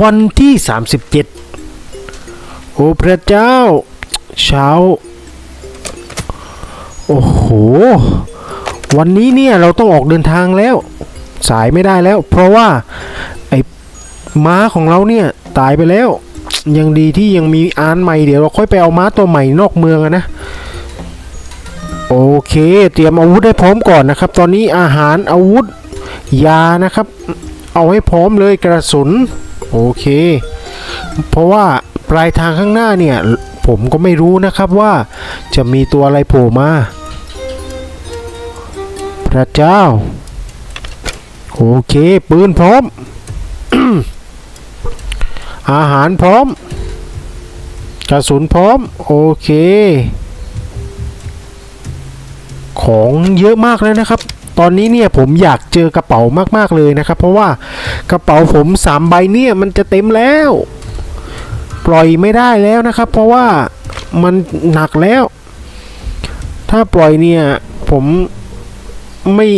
วันที่ 37 โอ้พระเจ้า เช้า โอ้โห วันนี้เนี่ยเราต้องออกเดินทางแล้ว สายไม่ได้แล้ว เพราะว่า ไอ้ม้าของเราเนี่ย ตายไปแล้ว ยังดีที่ยังมีอานใหม่เดี๋ยวเราค่อยไปเอาม้าตัวใหม่นอกเมืองนะโอเค เตรียมอาวุธให้พร้อมก่อนนะครับ ตอนนี้อาหารอาวุธ ยานะครับ เอาให้พร้อมเลยกระสุน โอเค เพราะว่าปลายทางข้างหน้าเนี่ย ผมก็ไม่รู้นะครับว่าจะมีตัวอะไรโผล่มา พระเจ้า โอเค ปืนพร้อม อาหารพร้อม กระสุนพร้อม โอเค ของเยอะมากเลยนะครับ ตอนนี้เนี่ยผมอยากเจอกระเป๋ามากๆเลยนะครับ เพราะว่ากระเป๋าผมสามใบเนี่ยมันจะเต็มแล้ว ปล่อยไม่ได้แล้วนะครับ เพราะว่ามันหนักแล้ว ถ้าปล่อยเนี่ยผมไม่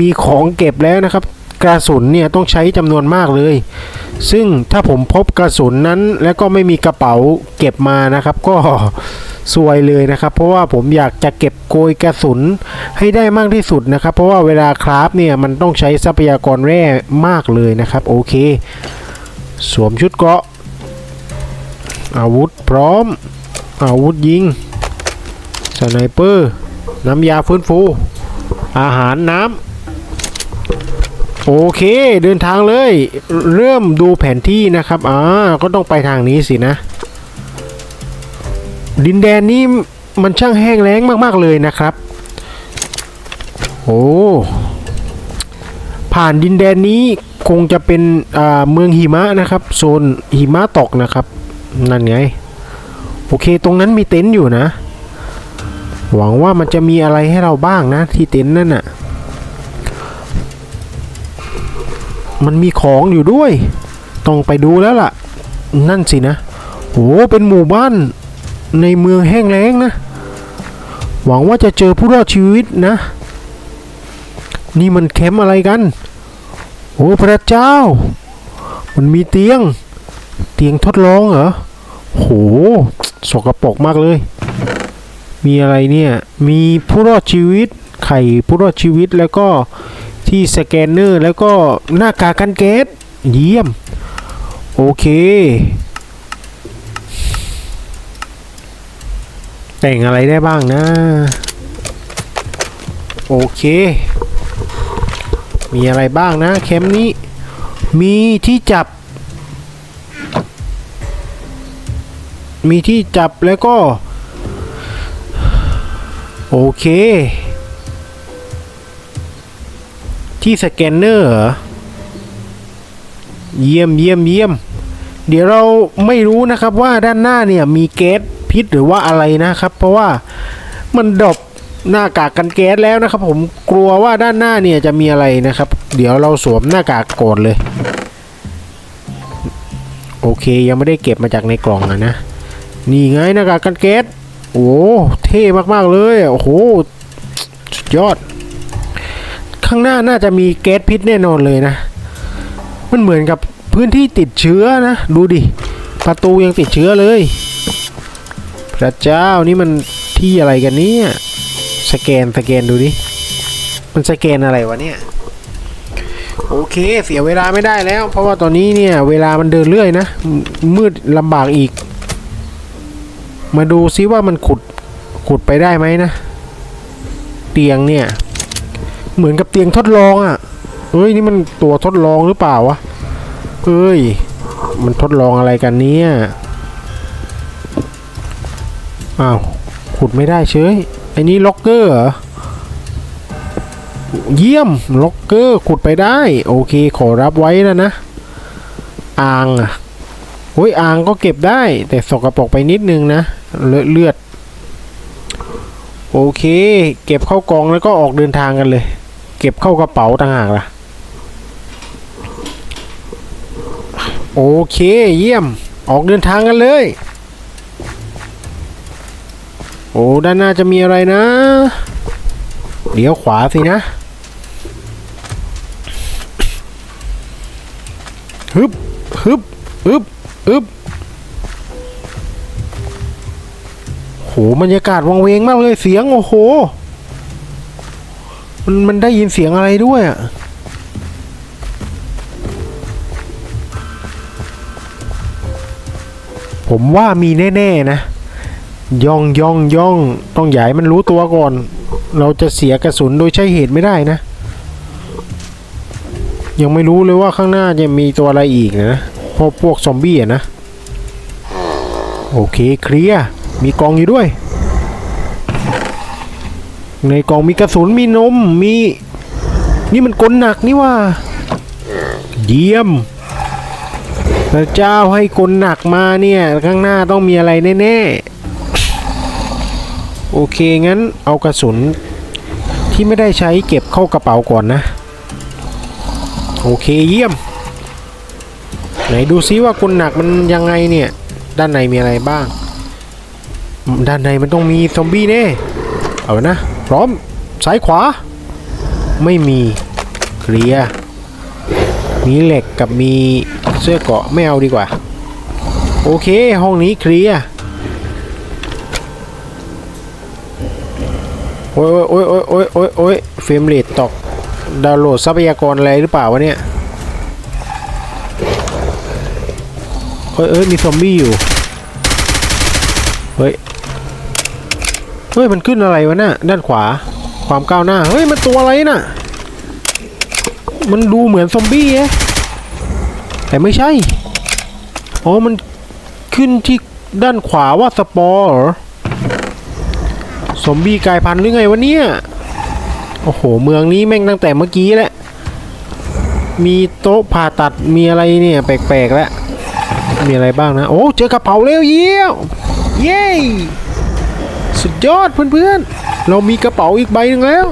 มีของเก็บแล้วนะครับ กระสุนเนี่ยต้องใช้จำนวนมากเลย ซึ่งถ้าผมพบกระสุนนั้น แล้วก็ไม่มีกระเป๋าเก็บมานะครับ ก็ ซวยเลยนะครับ เพราะว่าผมอยากจะเก็บโกยกระสุนให้ได้มากที่สุดนะครับ เพราะว่าเวลาคราฟเนี่ยมันต้องใช้ทรัพยากรแร่มากเลยนะครับ โอเค สวมชุดเกราะ อาวุธพร้อม อาวุธยิงสไนเปอร์น้ำยาฟื้นฟู อาหารน้ำโอเคเดินทางเลย เริ่มดูแผนที่นะครับอ่าก็ต้องไปทางนี้สินะ ดินแดนนี้มันช่างแห้งแล้งมากๆเลยนะครับ โอ้ผ่านดินแดนนี้คงจะเป็นเมืองหิมะนะครับ โซนหิมะตกนะครับ นั่นไง โอเคตรงนั้นมีเต็นท์อยู่นะ หวังว่ามันจะมีอะไรให้เราบ้างนะ ที่เต็นท์นั่นน่ะ มันมีของอยู่ด้วย ต้องไปดูแล้วล่ะ นั่นสินะโอ้เป็นหมู่บ้าน ในเมืองแห้งแล้งนะ หวังว่าจะเจอผู้รอดชีวิตนะ นี่มันแคมป์อะไรกัน โอ้พระเจ้า มันมีเตียง เตียงทดลองเหรอโหสกปรกมากเลย มีอะไรเนี่ย มีผู้รอดชีวิต ไข่ผู้รอดชีวิตแล้วก็ที่สแกนเนอร์แล้วก็หน้ากากกันแก๊สเยี่ยม โอเค แต่งอะไรได้บ้างนะ โอเค มีอะไรบ้างนะแคมนี้ มีที่จับ มีที่จับแล้วก็ โอเค ที่สแกนเนอร์เยี่ยมเยี่ยมเยี่ยมเดี๋ยวเราไม่รู้นะครับว่าด้านหน้าเนี่ยมีแก๊ส พิษหรือว่าอะไรนะครับ เพราะว่ามันดรอปหน้ากากกันแก๊สแล้วนะครับ ผมกลัวว่าด้านหน้าเนี่ยจะมีอะไรนะครับ เดี๋ยวเราสวมหน้ากากก่อนเลย โอเคยังไม่ได้เก็บมาจากในกล่องอะนะนี่ไงหน้ากากกันแก๊สโอ้เท่มากๆเลยโอ้โหสุดยอด ข้างหน้าน่าจะมีแก๊สพิษแน่นอนเลยนะ มันเหมือนกับพื้นที่ติดเชื้อนะ ดูดิประตูยังติดเชื้อเลย พระเจ้านี่มันที่อะไรกันเนี่ยสแกนสแกนดูดิมันสแกนอะไรวะเนี่ยโอเค เสียเวลาไม่ได้แล้ว เพราะว่าตอนนี้เนี่ยเวลามันเดินเรื่อยนะ มืดลำบากอีก มาดูซิว่ามันขุดขุดไปได้ไหมนะ เตียงเนี่ย เหมือนกับเตียงทดลองอะ่ะเฮ้ยนี่มันตัวทดลองหรือเปล่าวะเฮ้ย มันทดลองอะไรกันเนี่ย อ้าวขุดไม่ได้เฉยไอ้นี่ล็อกเกอร์เหรอเยี่ยมล็อกเกอร์ขุดไปได้ โอเคขอรับไว้นะนะอ่างอะโอ้ยอ่างก็เก็บได้ แต่สกรปรกไปนิดนึงนะเลอะเลือด โอเค เก็บเข้ากองแล้วก็ออกเดินทางกันเลย เก็บเข้ากระเป๋าต่างหากล่ะ โอเคเยี่ยมออกเดินทางกันเลย โอ้ด้านหน้าจะมีอะไรนะเดี๋ยวขวาสินะฮึบฮึบอึบอึบโหบรรยากาศวังเวงมากเลยเสียงโอ้โห มันมันได้ยินเสียงอะไรด้วยอะผมว่ามีแน่ ๆ นะ ย่องย่องย่องต้องใหญ่มันรู้ตัวก่อน เราจะเสียกระสุนโดยใช้เหตุไม่ได้นะ ยังไม่รู้เลยว่าข้างหน้าจะมีตัวอะไรอีกนะพราะพวกซอมบี้นะ โอเคเคลียร์มีกองอยู่ด้วย ในกล่องมีกระสุนมีนมมี นี่มันกลหนักนี่ว่า เยี่ยมพระเจ้าให้กลหนักมาเนี่ย ข้างหน้าต้องมีอะไรแน่ๆ โอเคงั้นเอากระสุนที่ไม่ได้ใช้เก็บเข้ากระเป๋าก่อนนะ โอเคเยี่ยม ไหนดูซิว่ากลหนักมันยังไงเนี่ย ด้านในมีอะไรบ้าง ด้านในมันต้องมีซอมบี้แน่ เอานะ พร้อมซ้ายขวา ไม่มีเคลียมีเหล็กกับมีเสื้อเกาะไม่เอาดีกว่า โอเค ห้องนี้เคลียร์ โอ้ยโอ้ยโอ้ยโอ้ยโอ้ยโอ้ยเฟรมเรทตกดาวน์โหลดทรัพยากรอะไรหรือเปล่าวะเนี่ยเอ้ยเอ้ยมีซอมบี้อยู่ เฮ้ย เฮ้ย มันขึ้นอะไรวะน่ะด้านขวา ความก้าวหน้า เฮ้ย มันตัวอะไรน่ะ มันดูเหมือนซอมบี้เอ๊ะแต่ไม่ใช่ อ๋อ มันขึ้นที่ด้านขวาว่าสปอร์ ซอมบี้กลายพันธุ์หรือไงวะเนี่ย โอ้โห เมืองนี้แม่งตั้งแต่เมื่อกี้แหละ มีโต๊ะผ่าตัด มีอะไรเนี่ยแปลกๆแล้ว มีอะไรบ้างนะ โอ้ เจอกระเป๋าแล้วเยี่ยมเย้สุดยอดเพื่อนๆ เรามีกระเป๋าอีกใบหนึ่งแล้ว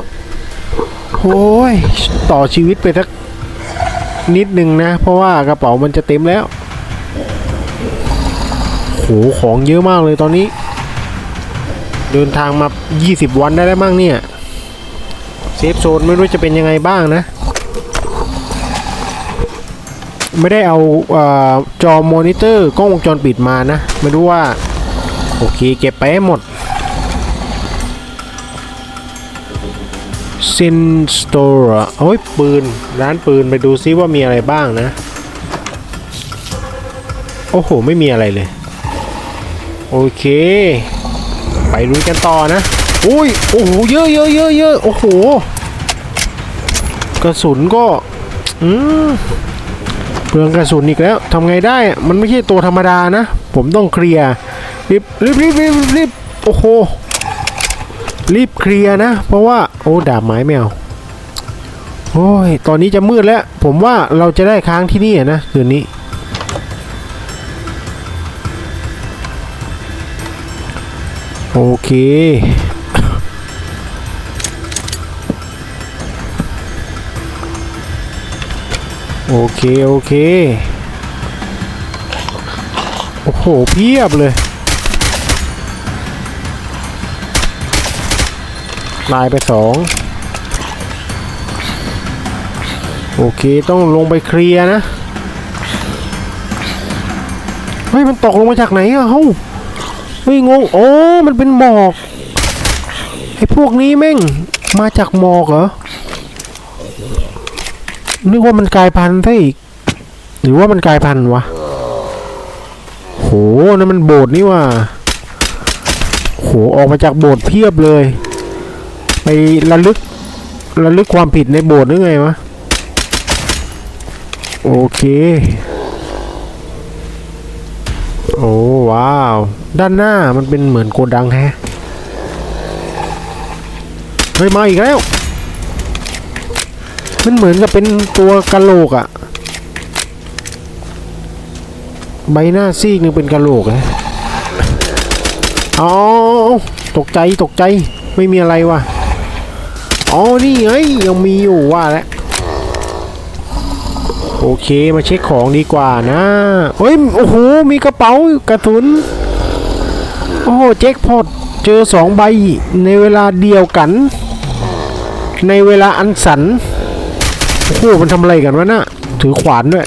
โอ้ย ต่อชีวิตไปสักนิดหนึ่งนะ เพราะว่ากระเป๋ามันจะเต็มแล้วโหของเยอะมากเลยตอนนี้ เดินทางมา 20 วันได้แล้วมั้งเนี่ย เซฟโซนไม่รู้จะเป็นยังไงบ้างนะ ไม่ได้เอาเออจอมอนิเตอร์กล้องวงจรปิดมานะ ไม่รู้ว่า โอเคเก็บไปให้หมดซินสโตร์โอ้ยปืน ร้านปืนไปดูซิว่ามีอะไรบ้างนะ โอ้โห ไม่มีอะไรเลย โอเค ลุยกันต่อนะอุ้ยโอ้โหเยอะเยอะเยอะเยอะโอ้โหกระสุนก็อืมเปลืองกระสุนอีกแล้วทำไงได้มันไม่ใช่ตัวธรรมดานะ ผมต้องเคลียร์รีบรีบรีบรีบรีบโอ้โหรีบเคลียร์นะ เพราะว่าโอ้ดาบไม้ไม่เอาโอ้ยตอนนี้จะมืดแล้ว ผมว่าเราจะได้ค้างที่นี่อะนะคืนนี้ โอเค โอเค โอเค โอ้โห เพียบเลยลายไปสองโอเค ต้องลงไปเคลียร์นะ เฮ้ย มันตกลงมาจากไหนอะเฮ้า เฮ้ยงงโอ้มันเป็นหมอกไอ้พวกนี้แม่งมาจากหมอกเหรอนึกว่ามันกลายพันธุ์ซะอีกหรือว่ามันกลายพันธุ์วะโหนั่นมันโบสถ์นี่ว่าโหออกมาจากโบสถ์เพียบเลย ไประลึกระลึกความผิดในโบสถ์หรือไงวะโอเค อ้ว้าว ด้านหน้ามันเป็นเหมือนโกดังแฮะเฮ้ยมาอีกแล้ว มันเหมือนกับเป็นตัวกะโหลกอะใบหน้าซีกหนึงเป็นกะโหลกนะอ๋อตกใจตกใจไม่มีอะไรว่ะอ๋อนี่ไงยังมีอยู่ว่าแล้ว โอเคมาเช็คของดีกว่านะเฮ้ยโอ้โหมีกระเป๋ากระสุนโอ้โหแจ็คพอตเจอสองใบในเวลาเดียวกัน ในเวลาอันสันโอ้โหมันทำอะไรกันวะน่ะถือขวานด้วย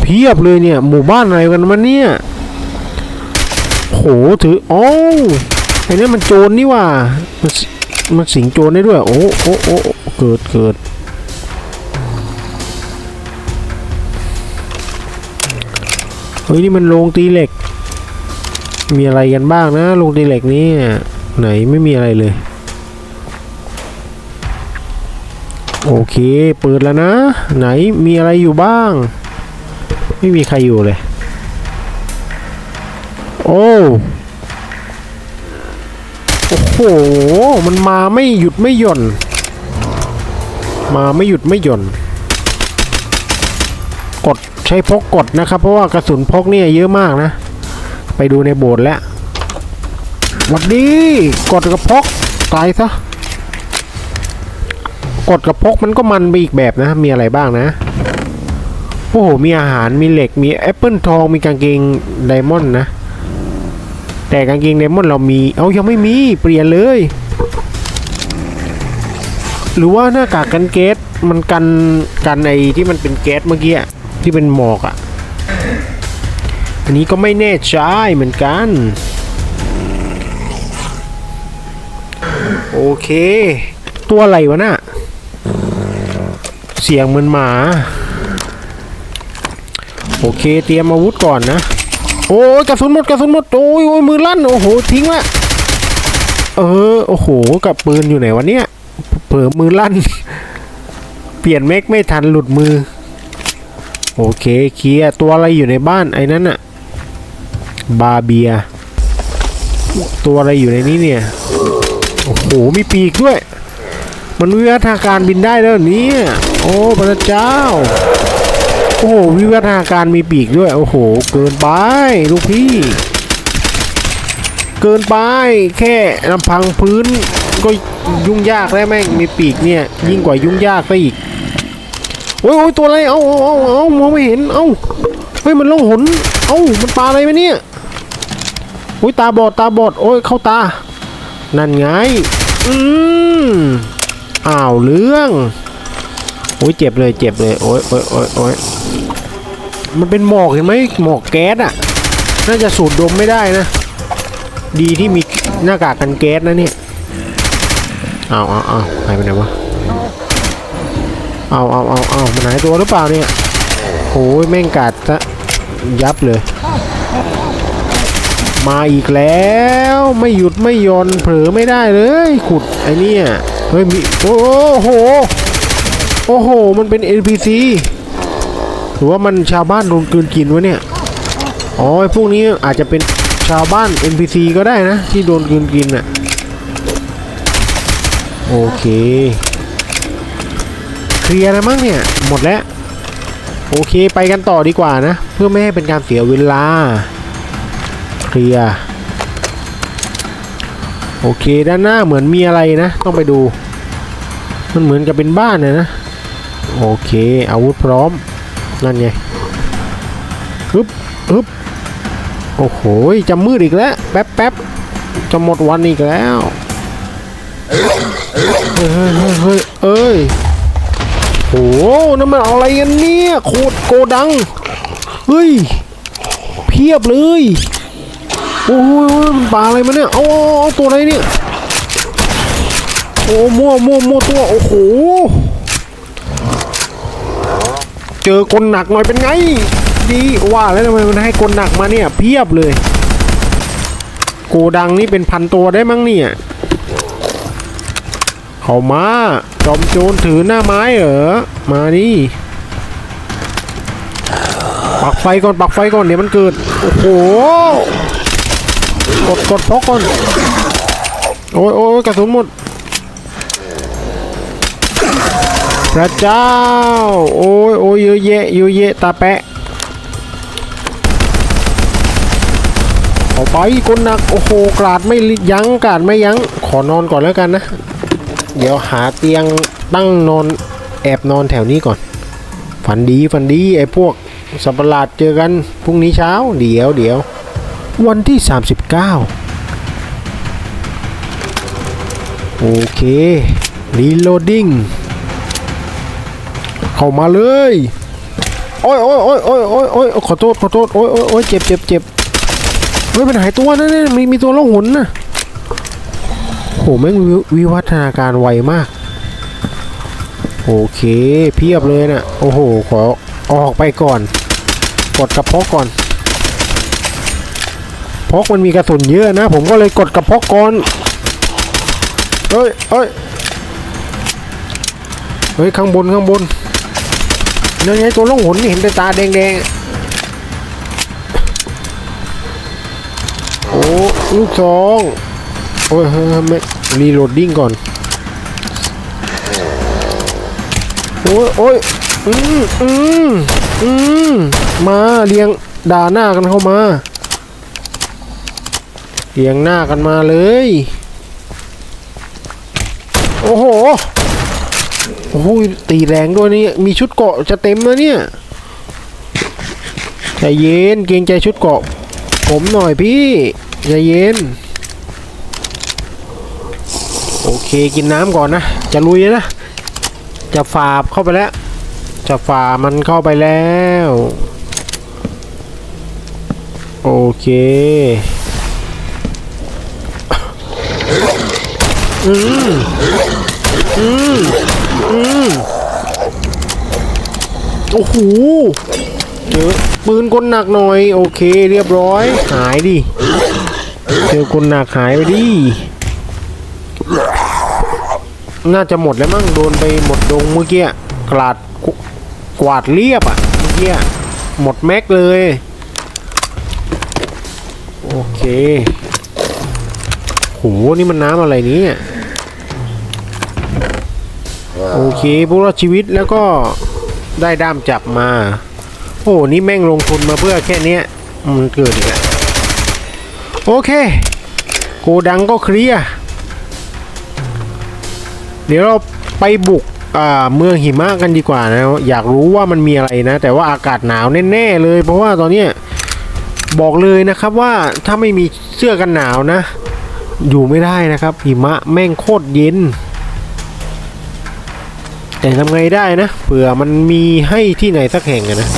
เพียบเลยเนี่ย หมู่บ้านอะไรกันมันเนี่ยโหถือโอ้ไอ้นี่มันโจรนี่ว่ามันมันสิงโจรได้ด้วย โอ้โอ้โอ้เกิดเกิด เฮ้ยนี่มันโรงตีเหล็ก มีอะไรกันบ้างนะโรงตีเหล็กนี่ไหนไม่มีอะไรเลย โอเคเปิดแล้วนะ ไหนมีอะไรอยู่บ้าง ไม่มีใครอยู่เลย โอ้โอ้โห มันมาไม่หยุดไม่หย่อน มาไม่หยุดไม่หย่อน กด ใช้พกกดนะครับ เพราะว่ากระสุนพกเนี่ยเยอะมากนะ ไปดูในโบสถ์แล้วหวัดดีกดกับพกตายซะกดกับพกมันก็มันไปอีกแบบนะ มีอะไรบ้างนะ โอ้โห มีอาหาร มีเหล็ก มีแอปเปิลทอง มีกางเกงไดมอนด์นะ แต่กางเกงไดมอนด์เรามี เอายังไม่มี เปลี่ยนเลย หรือว่าหน้ากากกันแก๊สมันกันกันไอที่มันเป็นแก๊สเมื่อกี้ ที่เป็นหมอกอะ่ะ อันนี้ก็ไม่แน่ใจเหมือนกัน โอเค ตัวอะไรวะน่ะ เสียงเหมือนหมา โอเคเตรียมอาวุธก่อนนะ โอ้ยกระสุนหมดกระสุนหมดโอ้ยโอ้ยมือลั่น โอ้โห ทิ้งละเออ โอ้โห กับปืนอยู่ไหนวะเนี่ย เผลอมือลั่น เปลี่ยนแม็กไม่ทันหลุดมือ โอเคเคลียตัวอะไรอยู่ในบ้านไอ้นั้นอะบาเบีย ตัวอะไรอยู่ในนี้เนี่ย โอ้โห มีปีกด้วย มันวิวัฒนาการบินได้แล้วเนี่ยโอ้พระเจ้า โอ้โห วิวัฒนาการมีปีกด้วย โอ้โห เกินไป ลูกพี่ เกินไป แค่ลำพังพื้นก็ยุ่งยากแล้วแม่ง มีปีกเนี่ย ยิ่งกว่ายุ่งยากไปอีก อ้ยโอ้ยตัวอะไรเอาเอาเอาเอามองไม่เห็นเอาเฮ้ยมันล่องหนเอามันปลาอะไรมาเนี่ยโอ้ยตาบอดตาบอดโอ้ยเข้าตา นั่นไงอืมอ้าวเรื่องโอ้ยเจ็บเลยเจ็บเลยโอ้ยโอ้ยโอ้ยโอ้ยมันเป็นหมอกเห็นไหมหมอกแก๊สอะน่าจะสูดดมไม่ได้นะ ดีที่มีหน้ากากกันแก๊สนะเนี่ยเอาเอาเอาหายไปไหนวะ เอาเอาเอาเอามันหายตัวหรือเปล่าเนี่ยโอ้ยแม่งกัดซะยับเลย มาอีกแล้วไม่หยุดไม่ยอนเผลอไม่ได้เลย ขุดไอ้เนี่ยเฮ้ยมีโอ้โหโอ้โห มันเป็น NPC หรือว่ามันชาวบ้านโดนกลืนกินวะเนี่ยอ๋อไอพวกนี้อาจจะเป็นชาวบ้าน NPC ก็ได้นะ ที่โดนกลืนกินอะโอเค เคลียร์แล้วมั้งเนี่ยหมดแล้ว โอเคไปกันต่อดีกว่านะ เพื่อไม่ให้เป็นการเสียเวลา เคลียร์โอเคด้านหน้าเหมือนมีอะไรนะ ต้องไปดู มันเหมือนกับเป็นบ้านนะนะโอเค อาวุธพร้อม นั่นไงฮึบฮึบโอ้โหจะมืดอีกแล้ว แป๊บแป๊บจะหมดวันอีกแล้ว เฮ้ยเฮ้ยเฮ้ยเฮ้ย โอ้โหนั่นมันอะไรกันเนี่ยโคตรโกดัง เฮ้ย เพียบเลย โอ้โหมันปลาอะไรมาเนี่ยเอาเอาเอาตัวอะไรเนี่ย โอ้มั่วมั่วมั่วตัว โอ้โห เจอกลหนักหน่อยเป็นไง ดีว่าแล้วทำไมมันให้กลหนักมาเนี่ย เพียบเลย โกดังนี่เป็นพันตัวได้มั้งเนี่ย เข้ามาจอมโจรถือหน้าไม้เหรอ มานี่ปักไฟก่อนปักไฟก่อนเดี๋ยวมันเกิด โอ้โห กดกดพกก่อน โอ้ยโอ้ยกระสุนหมด พระเจ้า โอ้ยโอ้ยเยอะแยะเยอะแยะตาแปะเอาไปคนหนัก โอ้โหกราดไม่ยั้งกราดไม่ยั้ง ขอนอนก่อนแล้วกันนะ เดี๋ยวหาเตียงตั้งนอนแอบนอนแถวนี้ก่อน ฝันดีฝันดีไอ้พวกสัปะหลาดเจอกันพรุ่งนี้เช้า เดี๋ยวเดี๋ยววันที่ 39 โอเครีโหลดดิ้งเข้ามาเลยโอ้ยโอ้ยโอ้ยโอ้ยโอ้ยโอ้ยขอโทษขอโทษโอ้ยโอ้ยเจ็บเจ็บเจ็บเฮ้ยมันหายตัวนะเนี่ยมีมีตัวล่องหนนะ หแม่งวิวิวัฒนาการไวมาก โอเค เพียบเลยนะโอ้โห ขอออกไปก่อน กดกระเพาะก่อนพกมันมีกระสุนเยอะนะ ผมก็เลยกดกระเพาะก่อนเฮ้ยเฮ้ยเฮ้ย ข้างบน ข้างบนนั่นไงตัวล่องหนนี่เห็นแต่ตาแดงๆ โอ้ ลูกสอง โอ้ยเฮ้ยเฮ้ยไม่ รีโหลดดิ้งก่อน โอ้ยโอ้ยอืมอืมอืมมาเรียงด่าหน้ากันเข้ามาเรียงหน้ากันมาเลย โอ้โหโอ้โหตีแรงด้วยนี่มีชุดเกาะจะเต็มแล้วเนี่ยใจเย็นเกรงใจชุดเกาะ ผมหน่อยพี่ใจเย็น โอเค กินน้ำก่อนนะ จะลุยนะ จะฝ่าเข้าไปแล้ว จะฝ่ามันเข้าไปแล้ว โอเคอืมอืมอืมโอ้โหเจอปืนกลหนักหน่อย โอเค เรียบร้อย หายดิ เจอกลหนักหายไปดิ น่าจะหมดแล้วมั้งโดนไปหมดดงเมื่อกี้กลาดกวาดเรียบอะเมื่อกี้หมดแม็กเลย โอเคโหนี่มันน้ำอะไรนี้โอเคพวกเราชีวิตแล้วก็ได้ด้ามจับมา โอ้นี่แม่งลงทุนมาเพื่อแค่เนี้ยมันเกิดอีกแล้วโอเค โกดังก็เคลียร์ เดี๋ยวเราไปบุกเมืองหิมะกันดีกว่านะ อยากรู้ว่ามันมีอะไรนะ แต่ว่าอากาศหนาวแน่ๆเลย เพราะว่าตอนนี้บอกเลยนะครับว่าถ้าไม่มีเสื้อกันหนาวนะ อยู่ไม่ได้นะครับหิมะแม่งโคตรเย็น แต่ทำไงได้นะเผื่อมันมีให้ที่ไหนสักแห่งนะ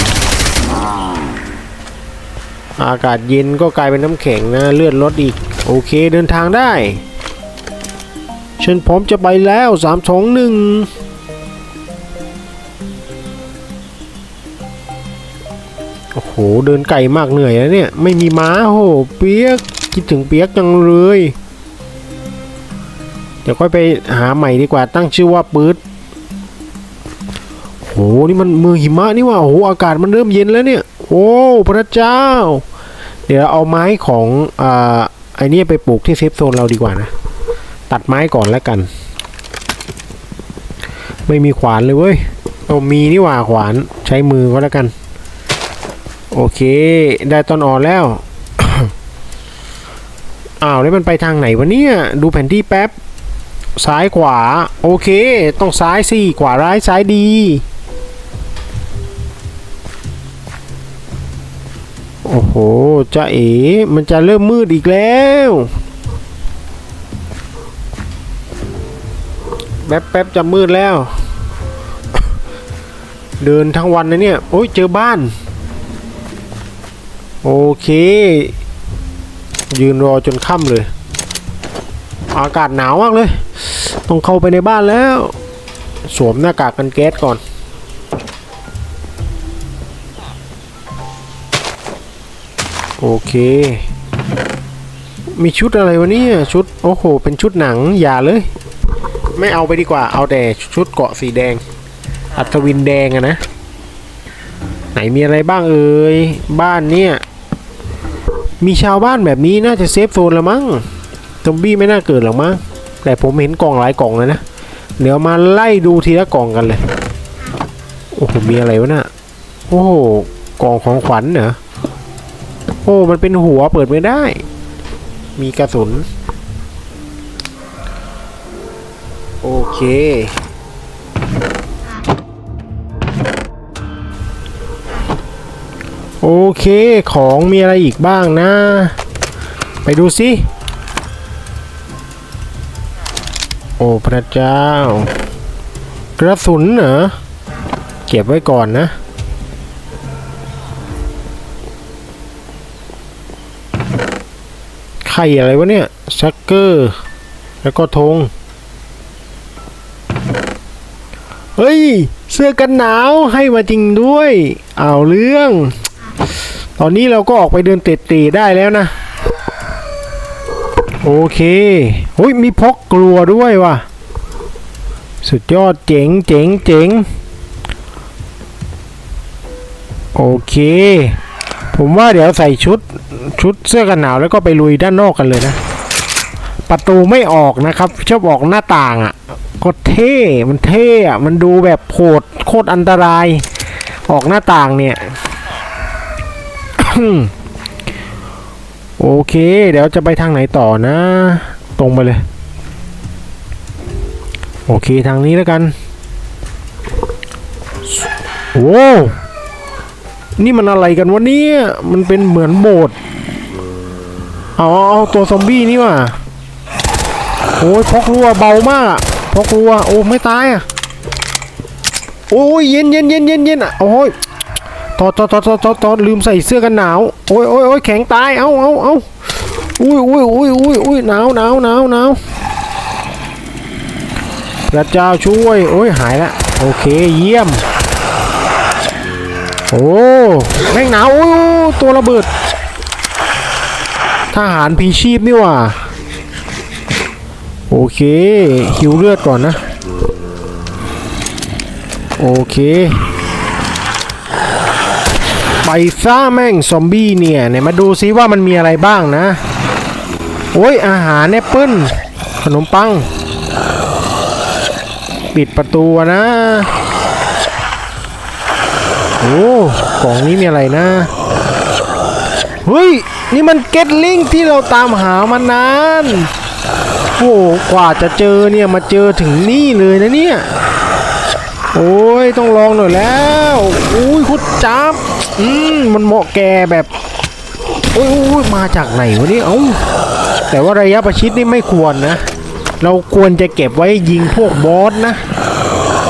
อากาศเย็นก็กลายเป็นน้ำแข็งนะ เลือดลดอีก โอเคเดินทางได้ ฉันพร้อมจะไปแล้วสามสองหนึ่งโอ้โห เดินไกลมากเหนื่อยแล้วเนี่ย ไม่มีม้าโหเปียก คิดถึงเปียกจังเลย เดี๋ยวค่อยไปหาใหม่ดีกว่าตั้งชื่อว่าปื๊ดโหนี่มันเมืองหิมะนี่ว่าโอ้โหอากาศมันเริ่มเย็นแล้วเนี่ย โอ้พระเจ้า เดี๋ยวเอาไม้ของอ่าไอ้นี่ไปปลูกที่เซฟโซนเราดีกว่านะ ตัดไม้ก่อนแล้วกัน ไม่มีขวานเลยเว้ยเอามีนี่หว่าขวานใช้มือก็แล้วกัน โอเค ได้ต้นอ่อนแล้วอ้าวแล้วมันไปทางไหนวะเนี่ย ดูแผนที่แป๊บ ซ้ายขวา โอเค ต้องซ้ายสิขวาร้ายซ้ายดีโอ้โหจะเอ๋มันจะเริ่มมืดอีกแล้ว แป๊บแป๊บจะมืดแล้ว เดินทั้งวันนะเนี่ย โอ้ยเจอบ้าน โอเค ยืนรอจนค่ำเลย อากาศหนาวมากเลย ต้องเข้าไปในบ้านแล้ว สวมหน้ากากกันแก๊สก่อน โอเคมีชุดอะไรวะเนี่ยชุด โอ้โห เป็นชุดหนัง อย่าเลย ไม่เอาไปดีกว่า เอาแต่ชุดเกาะสีแดง อัศวินแดงอะนะ ไหนมีอะไรบ้างเอ่ย บ้านเนี่ย มีชาวบ้านแบบนี้น่าจะเซฟโซนละมั้ง ซอมบี้ไม่น่าเกิดหรอกมั้ง แต่ผมเห็นกล่องหลายกล่องเลยนะ เดี๋ยวมาไล่ดูทีละกล่องกันเลย โอ้โห มีอะไรวะน่ะ โอ้โห กล่องของขวัญเหรอ โอ้ มันเป็นหัวเปิดไม่ได้ มีกระสุน โอเค โอเคของมีอะไรอีกบ้างนะ ไปดูสิ โอ้พระเจ้า กระสุนเหรอ เก็บไว้ก่อนนะไข่อะไรวะเนี่ย ชักเกอร์ แล้วก็ธง เฮ้ย เสื้อกันหนาวให้มาจริงด้วย เอาเรื่อง ตอนนี้เราก็ออกไปเดินเตะๆได้แล้วนะ โอเคโอ้ยมีพกกลัวด้วยว่ะ สุดยอดเจ๋งเจ๋งเจ๋งโอเค ผมว่าเดี๋ยวใส่ชุดชุดเสื้อกันหนาวแล้วก็ไปลุยด้านนอกกันเลยนะ ประตูไม่ออกนะครับ ชอบออกหน้าต่างอะ่ะก็เท่มันเท่อะมันดูแบบโหดโคตรอันตราย ออกหน้าต่างเนี่ยโอเค เดี๋ยวจะไปทางไหนต่อนะ ตรงไปเลย โอเคทางนี้แล้วกันโอ้นี่มันอะไรกันวะเนี่ย มันเป็นเหมือนโบสถ์เอาเอาเอาตัวซอมบี้นี่ว่ะ โอ้ยพกรัวเบามากอะพกรัวโอ้ไม่ตายอะโอ้ยเย็นเย็นเย็นเย็นเย็นอะโอ้ยตอดตอดตอดตอดตอดตอดลืมใส่เสื้อกันหนาวโอ้ยโอ้ยโอ้ยแข็งตายเอาเอาเอาอุ้ยอุ้ยอุ้ยอุ้ยอุ้ยหนาวหนาวหนาวหนาวพระเจ้าช่วยโอ้ยหายละโอเคเยี่ยมโอ้แม่งหนาวโอ้ยตัวระเบิดทหารพีชีพนี่ว่า โอเคหิวเลือดก่อนนะ โอเค ไปซ่าแม่งซอมบี้เนี่ยไหนมาดูซิว่ามันมีอะไรบ้างนะ โอ้ยอาหารแอปเปิ้ลขนมปัง ปิดประตูนะโอ้กล่องนี้มีอะไรนะ เฮ้ย นี่มันเก็ตลิงที่เราตามหามานาน โอ้กว่าจะเจอเนี่ยมาเจอถึงนี่เลยนะเนี่ย โอ้ยต้องลองหน่อยแล้วอุ้ยคุดจับอืมมันเหมาะแกแบบโอ้ยมาจากไหนวะนี่เอ้าแต่ว่าระยะประชิดนี่ไม่ควรนะ เราควรจะเก็บไว้ยิงพวกบอสนะ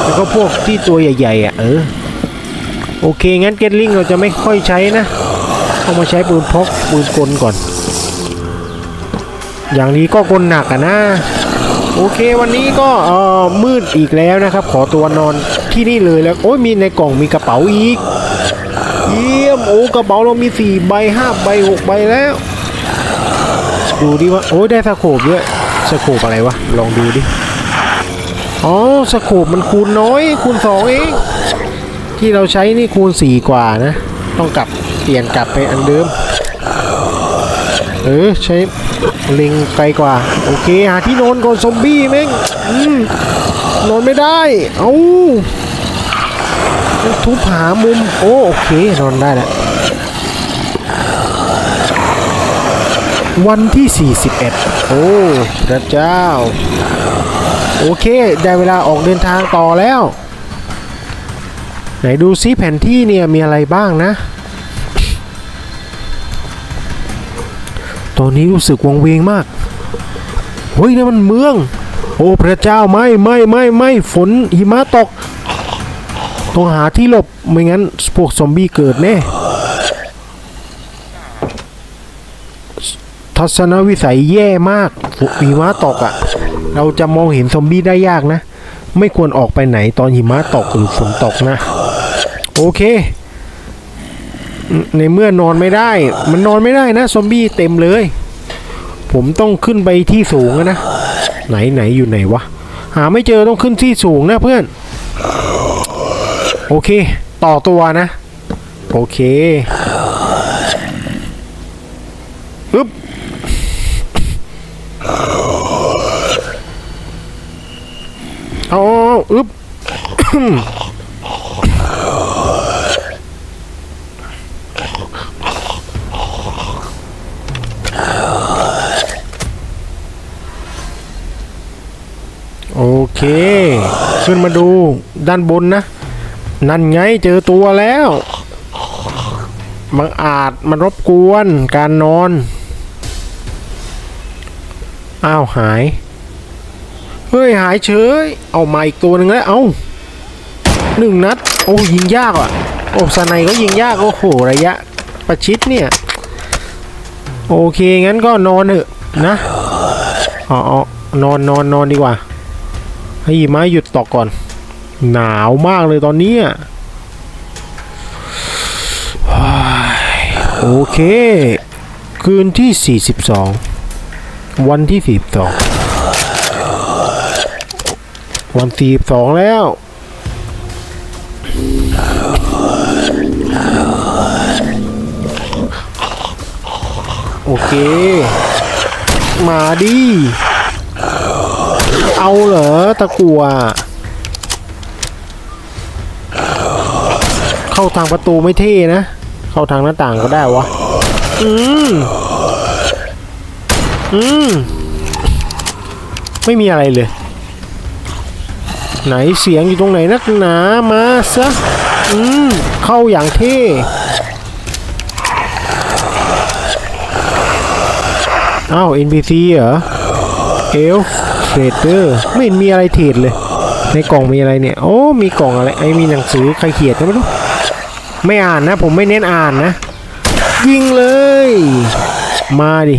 แล้วก็พวกที่ตัวใหญ่ๆอะเออโอเคงั้นเกตลิงเราจะไม่ค่อยใช้นะเอามาใช้ปืนพกปืนกลก่อน อย่างนี้ก็กลหนักอะนะ โอเควันนี้ก็เออมืดอีกแล้วนะครับ ขอตัวนอนที่นี่เลยแล้ว โอ้ยมีในกล่องมีกระเป๋าอีก เยี่ยมโอ้กระเป๋าเรามีสี่ใบห้าใบหกใบแล้ว ดูดิว่าโอ้ยได้สโคบด้วยสโคบอะไรวะลองดูดิอ๋อสโคบมันคูณน้อยคูณสองเองที่เราใช้นี่คูณสี่กว่านะ ต้องกลับเปลี่ยนกลับไปอันเดิมเออใช้ เล็งไกลกว่า โอเค หาที่นอนก่อนซอมบี้แม่งอืมนอนไม่ได้ เอ้าทุบหามุม โอโอเคนอนได้แล้ววันที่ 41 โอ้พระเจ้า โอเค ได้เวลาออกเดินทางต่อแล้ว ไหนดูซิแผนที่เนี่ย มีอะไรบ้างนะ ตอนนี้รู้สึกวังเวงมาก เฮ้ยนั่มันเมือง โอ้พระเจ้าไม่ไม่ไม่ไม่ฝนหิมะตก ต้องหาที่หลบไม่งั้นพวกซอมบี้เกิดแน่ทัศนวิสัยแย่มากหิมะตกอะ่ะ เราจะมองเห็นซอมบี้ได้ยากนะ ไม่ควรออกไปไหนตอนหิมะตกหรือฝนตกนะ โอเค ในเมื่อนอนไม่ได้ มันนอนไม่ได้นะซอมบี้เต็มเลย ผมต้องขึ้นไปที่สูงนะ ไหนไหนอยู่ไหนวะ หาไม่เจอต้องขึ้นที่สูงนะเพื่อน โอเค ต่อตัวนะ โอเคอึ๊บอาเอาอึ๊บ ขึ้นมาดูด้านบนนะ นั่นไงเจอตัวแล้วมันอาจมันรบกวนการนอน อ้าวหาย เฮ้ย หายเฉย เอามาอีกตัวหนึ่งแล้ว เอาหนึ่งนัด โอ้ยิงยากอะ โอ้สไนก็ยิงยาก โอ้โห ระยะ ประชิดเนี่ย โอเค งั้นก็นอนเถอะนะ อ๋ออ๋อนอนนอนนอนดีกว่า ให้หิมะหยุดตกก่อน หนาวมากเลยตอนนี้โอเค คืนที่ 42 วันที่ 42 วันที่42 แล้วโอเค มาดิ เอาเหรอตะกัว เข้าทางประตูไม่เท่นะ เข้าทางหน้าต่างก็ได้วะ อืม อืม ไม่มีอะไรเลย ไหนเสียงอยู่ตรงไหนนักหนามาซะ อืม เข้าอย่างเท่อ้าว NPC เหรอเอล เทรดเดอร์ไม่เห็นมีอะไรเทรดเลย ในกล่องมีอะไรเนี่ย โอ้มีกล่องอะไรไอ้มีหนังสือใครเขียนก็ไม่รู้ไม่อ่านนะ ผมไม่เน้นอ่านนะ ยิงเลย มาดิ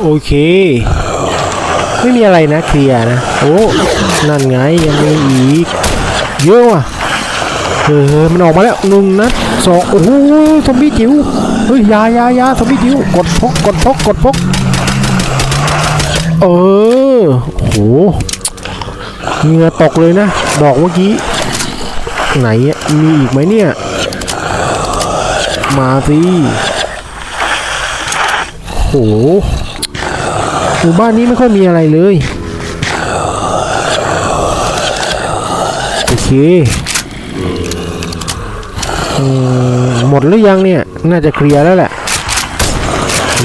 โอเค ไม่มีอะไรนะเคลียนะ โอ้นั่นไงยังมีอีก เยอะว่ะเออมันออกมาแล้วหนึ่งนัดสองโอ้โหซอมบี้จิ๋วเฮ้ยยายายาซอมบี้จิ๋วกดพกกดพกกดพก เออโหเหงื่อตกเลยนะ ดอกเมื่อกี้ ไหนอะมีอีกไหมเนี่ย มาสิโหหมู่บ้านนี้ไม่ค่อยมีอะไรเลย โอเคหมดหรือยังเนี่ย น่าจะเคลียร์แล้วแหละ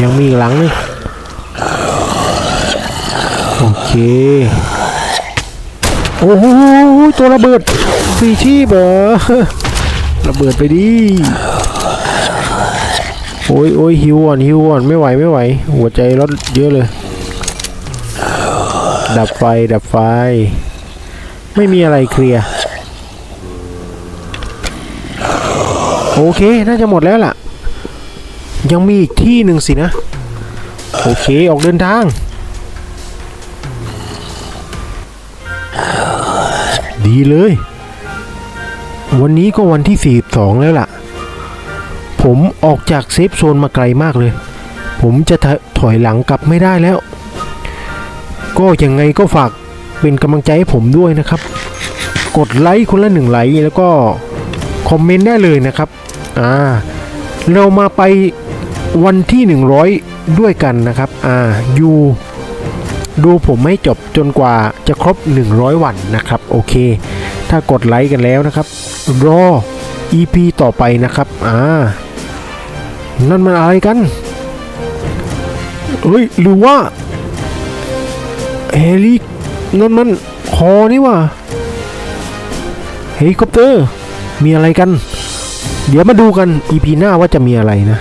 ยังมีอีกหลังนึง โอเค โอ้โหตัวระเบิดสีชีพเหรอระเบิดไปดิโอ้ยโอ้ยหิวอ่อนหิวอ่อนไม่ไหวไม่ไหว หัวใจรถเยอะเลย ดับไฟดับไฟ ไม่มีอะไรเคลียร์โอเค น่าจะหมดแล้วล่ะ ยังมีอีกที่หนึ่งสินะ โอเค ออกเดินทาง ดีเลย วันนี้ก็วันที่ 42 แล้วล่ะ ผมออกจากเซฟโซนมาไกลมากเลย ผมจะถถอยหลังกลับไม่ได้แล้ว ก็ยังไงก็ฝากเป็นกำลังใจให้ผมด้วยนะครับ กดไลค์คนละหนึ่งไลค์แล้วก็คอมเมนต์ได้เลยนะครับ อ่า เรามาไปวันที่ 100 ด้วยกันนะครับ อ่า อยู่ ดูผมให้จบจนกว่าจะครบ 100 วันนะครับ โอเค ถ้ากดไลค์กันแล้วนะครับ รอ EP ต่อไปนะครับ อ่า นั่นมันอะไรกัน เฮ้ย หรือว่าเฮลินั่นมันคอนี่ว่าเฮลิคอปเตอร์ มีอะไรกัน เดี๋ยวมาดูกัน EP หน้าว่าจะมีอะไรนะ